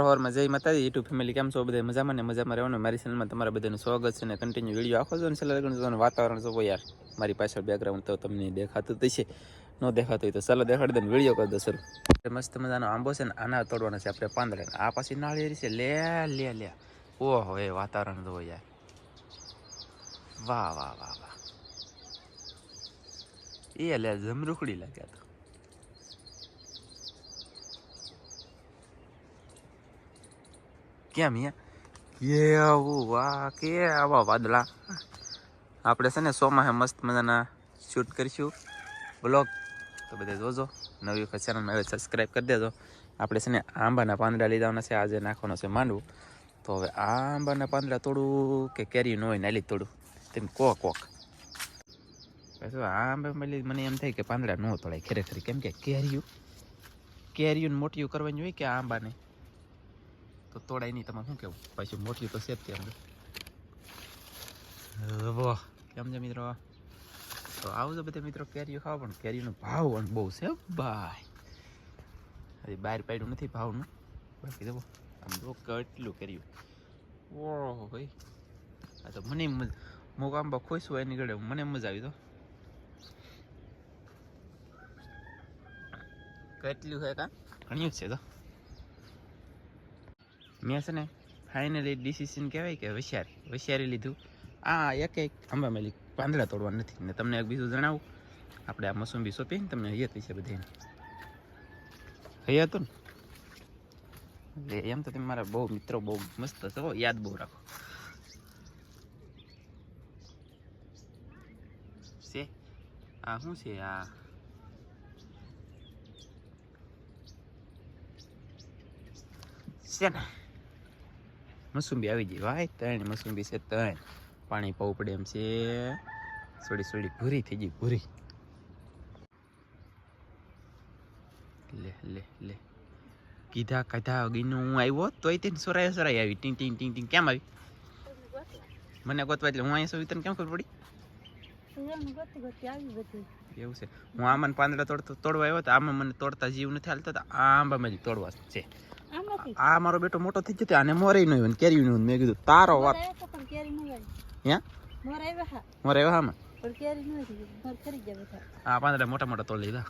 હોરમાં જય માતાજી YouTube family કેમ છો? બધા મજામાં ને? મજામાં રહેવાનું? મારી ચેનલમાં તમારા બધાનું સ્વાગત છે ને કન્ટિન્યુ વીડિયો આખો છો ને છેલ્લા લગ્ન વાતાવરણ જોવો યાર. મારી પાછળ બેકગ્રાઉન્ડ તો તમને દેખાતું જ છે ન દેખાતું હોય તો ચાલો દેખાડી દે વીડિયો કરી દો શરૂ. મસ્ત મજાનો આંબો છે ને, આના તોડવાના છે આપણે પાંદડા આ પાછી નાળિયેરી છે. લે લે લે. ઓહો, એ વાતાવરણ જોવો યાર. વાહ વાહ વાહ વાહ. એ લે, જમરૂખડી લાગ્યા તો. કેમ યા કેવું? વાહ કે આવા વાદળા. આપણે છે ને સોમાં મસ્ત મજાના શૂટ કરીશું. બ્લોગ તો બધા જોજો. નવી વખત ચેનલમાં હવે સબસ્ક્રાઈબ કરી દેજો. આપણે છે ને આંબાના પાંદડા લીધાના છે. આજે નાખવાનો છે માંડવું. તો હવે આંબાના પાંદડા તોડું કે કેરી ન હોય નાલી તોડું. તેમ કોક કોક. પછી આંબા મળી મને એમ થાય કે પાંદડા ન તોડાય. ખરેખર કેમ કે કેરીયું કેરીયું મોટીયું કરવાની હોય કે આંબાને? તો તોડાય નહીં. તમારે શું કેવું પાછું મોટી તો છે જ ત્યાં વાહ. કેમ છે મિત્રો? તો આવજો બધા મિત્રો કેરીઓ ખાવા પણ કેરીનો ભાવ પણ બહુ છે હો ભાઈ. હજી બહાર પાડ્યું નથી ભાવનું. બાકી જવો આમ જો કેટલું કર્યું ઓ ભાઈ. આ તો મને મોક આંબા ખુશ હોય એની ગળે મને મજા આવી તો. કેટલું છે કા? ઘણ્યું જ છે તો. મેં છે ને ફાઇનલી ડિસિઝન કહેવાય કે હોશિયારી હોશિયારી લીધું. આ એક એક આંબા મેલી પાંદડા તોડવા નથી. ને તમને એક બીજું જણાવું. આપણે આ મોસંબી સોંપી ને તમને હૈયત વિશે બધાને. હૈયા હતું ને? એટલે એમ તો તમે મારા બહુ મિત્રો, બહુ મસ્ત છો યાદ બહુ રાખો. છે? આ શું છે? આ છે ને? મસુંબી આવી ગઈ ભાઈ ત્રણ મસુંબી છે ત્રણ પાણી પાવું પડે એમ છે. સોડી સોડી ભૂરી થઈ ગઈ, ભૂરી. લે લે લે. કીધા કીધા ગીનું હું આવ્યો તોય તેને સોરાય સોરાય આવી. ટીંગ ટીંગ ટીંગ ટીંગ. કેમ આવી? મને ગોતવા એટલે હું અહીંયા સુધી તને કેમ ખબર પડી? એવું છે. હું આમાં પાંદડા તોડતો તોડવા આવ્યો તો આમાં મને તોડતા જીવ નથી હાલતો, તો આ આંબા મેં તોડવા છે. આ મારો બેટો મોટો થઈ ગયો તો આને મોરે નો હોય કેરી નો મેં કીધું તારો વાત. હે? મોરે આવ્યો હા. હા પાંદડા મોટા મોટા તોડી લીધા.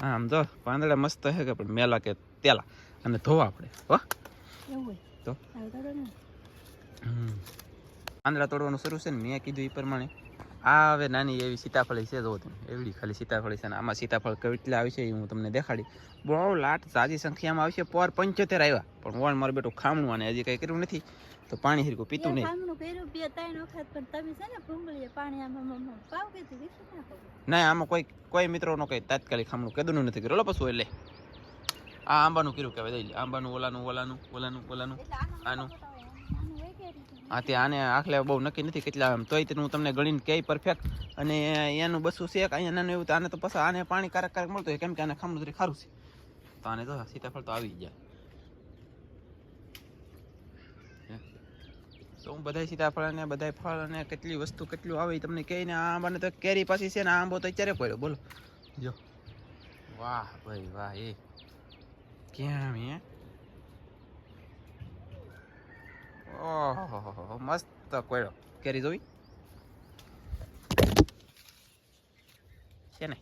હા આમ તો પાંદડા મસ્ત હે કે પણ મેલા કે તેલા. અને ધોવા આપણે હો. તો. પાંદડા તોડવાનું શરૂ છે ને મેં કીધું એ પ્રમાણે. આ હવે નાની એવી સીતાફળી છે જો તમે એવડી ખાલી સીતાફળી છે ને આમાં સીતાફળ કેટલા આવી છે એ હું તમને દેખાડી. બહુ લાટ સાજી સંખ્યામાં આવશે પર પંચોતેર આવ્યા. પણ વણ મારું બેટું ખામણું અને હજી કંઈ કર્યું નથી. તો પાણી હિરકું પીતું નહીં. ના આમાં કોઈ કોઈ મિત્રોનો કંઈ તાત્કાલિક ખામણું કીધું નથી કર્યું. પશુ એટલે. આ આંબાનું કર્યું કહેવાય. આંબાનું ઓલાનું ઓલાનું ઓલાનું ઓલાનું આનું હા તે આને આખલે બહુ નક્કી નથી કેટલા આમ. તોય હું તમને ગણીને કહી પરફેક્ટ અને એનું બસું છે અહીંયા નાનું એવું તો આને તો પછી આને પાણી કારક કારક મળતું હોય કેમ કે આને ખામણું તરી ખારું છે. તો આને તો સીતાફળ તો આવી જાય. તો હું બધા સીતાફળ અને બધા ફળ અને કેટલી વસ્તુ કેટલું આવે તમને કહીને આ આંબાને તો કેરી પાછી છે ને આંબો તો અત્યારે પડ્યો બોલો. જો. વાહ ભાઈ વાહ એ. કેમ હે? ઓહો મસ્ત કોયડો. કેરી જોઈ છે ને?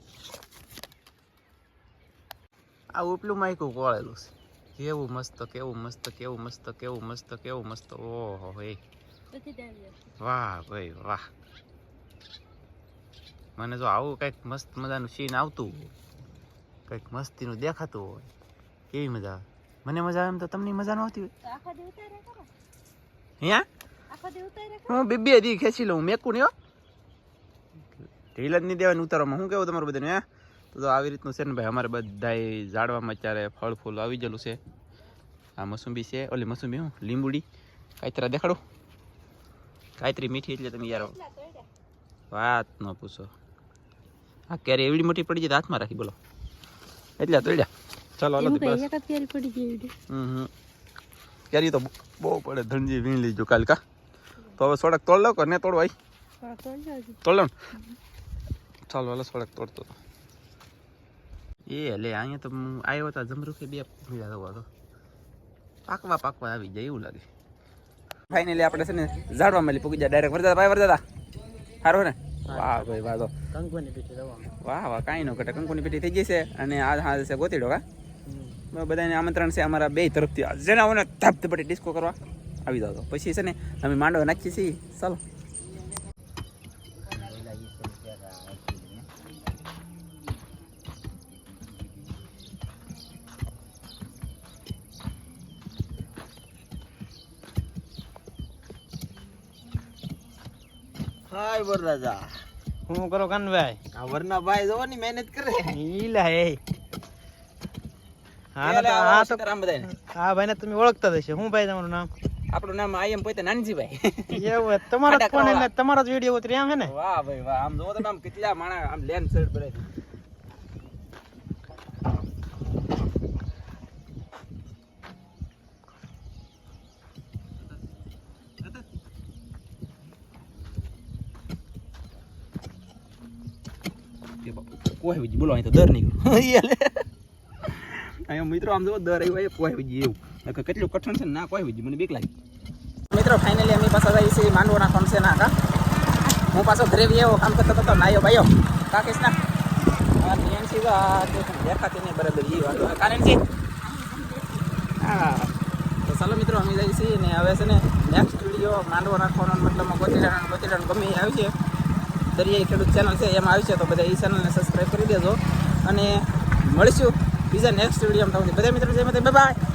આ ઉપલું માયકું કોળેલું છે. કેવું મસ્ત કેવું મસ્ત કેવું મસ્ત કેવું મસ્ત કેવું મસ્ત. ઓહો હે વાહ ભાઈ વાહ. મને જો આવું કંઈક મસ્ત મજાનું સીન આવતું કંઈક મસ્તીનું દેખાતું હોય કેવી મજા આવે? મને મજા આવે એમ તો તમને મજા ન આવતી હોય અહીંયા હું બીબી દી ખેંચી લઉં મેકું નહીં ઢીલ જ નહીં દેવાની ઉતારવામાં. શું કેવું તમારું બધાને હે? તો તો આવી રીતનું છે ને ભાઈ અમારે બધાય ઝાડવામાં અત્યારે ફળ ફૂલ આવી ગયેલું છે. આ મસુંબી છે. ઓલી મસુંબી હું લીંબુડી. કાંતરા દેખાડો. કાંતરી મીઠી એટલે તમે યાર વાત ન પૂછો. આ કેરી એવડી મોટી પડી જાય તો હાથમાં રાખી બોલો. એટલે તોડ્યા. ચાલો હાલો તો બસ. હમ હમ. કેરી તો બહુ પડે ધનજી વીણ લીધું કાલ કા? તો હવે સોડક તોડ લો કે ને તોડવાય? તોડ લો ચાલો હાલો સોડક તોડતો હતો. એ લે અહીંયા તો હું આવ્યો હતો જમરૂખે બે પીડા થવા તો. પાકવા પાકવા આવી જાય એવું લાગે. ફાઇનલી આપણે છે ને ઝાડવા મળી પૂગી જાય ડાયરેક્ટ વરદાદા ભાઈ વરદાદા સારું ને? વાહ. ભાઈ વાહ તો. કંકુની પીઠી વાહ વાહ કાંઈ ન ઘટે. કંકુની પીઠી થઈ જશે અને આ હા છે ગોતીડો કા? બધાને આમંત્રણ છે અમારા બે તરફથી. આ જેને ધપ ધપટી ડિસ્કો કરવા. આવી જાવ તો. પછી છે ને અમે માંડવા નાખીએ છીએ. ચાલો. હાય વરરાજા. હું કરો કાનભાઈ? આ વરના ભાઈ જોવાની મહેનત કરે. ઈલા એ હા હા તો બધાને. આ ભાઈને તમે ઓળખતા જ હશો. શું ભાઈ તમારું નામ? આપણું નામ આઈ એમ પોતે નાનજીભાઈ. એવું હે. તમારો ફોન એટલે તમારો જ વીડિયો ઉતરી આમ હે ને? વાહ ભાઈ વાહ. આમ જોવો તમે આમ કેટલા માણા આમ શર્ટ ભરે કોઈ બોલો અહીં તો દર નીકળ્યો. અહીંયા મિત્રો આમ જો દર આવ્યો હોય કોઈ બીજી એવું. કે કેટલું કઠણ છે ને ના કોઈ બીજી મને બીક લાગી. મિત્રો ફાઇનલી અમે પાછા જઈએ છીએ માંડવાના ફંક્શન કા હું પાછો ઘરે એવો કામ કરતો હતો નાયો ભાઈઓ. કાકેશ ના. દેખાતી નહીં બરાબર એ કારણ છે હા. તો ચાલો મિત્રો, અમે જઈએ છીએ ને હવે છે ને નેક્સ્ટ વીડિયો માંડવો નાખવાનો મતલબમાં ગોતીડાનો ગોતીડાનો એ આવી છે. દરિયાઈ ખેડૂત ચેનલ છે, એમાં આવી છે, તો બધા એ ચેનલને સબસ્ક્રાઈબ કરી દેજો. અને મળીશું. બીજા નેક્સ્ટ વિડીયોમાં તમને બધા મિત્રો જય બાય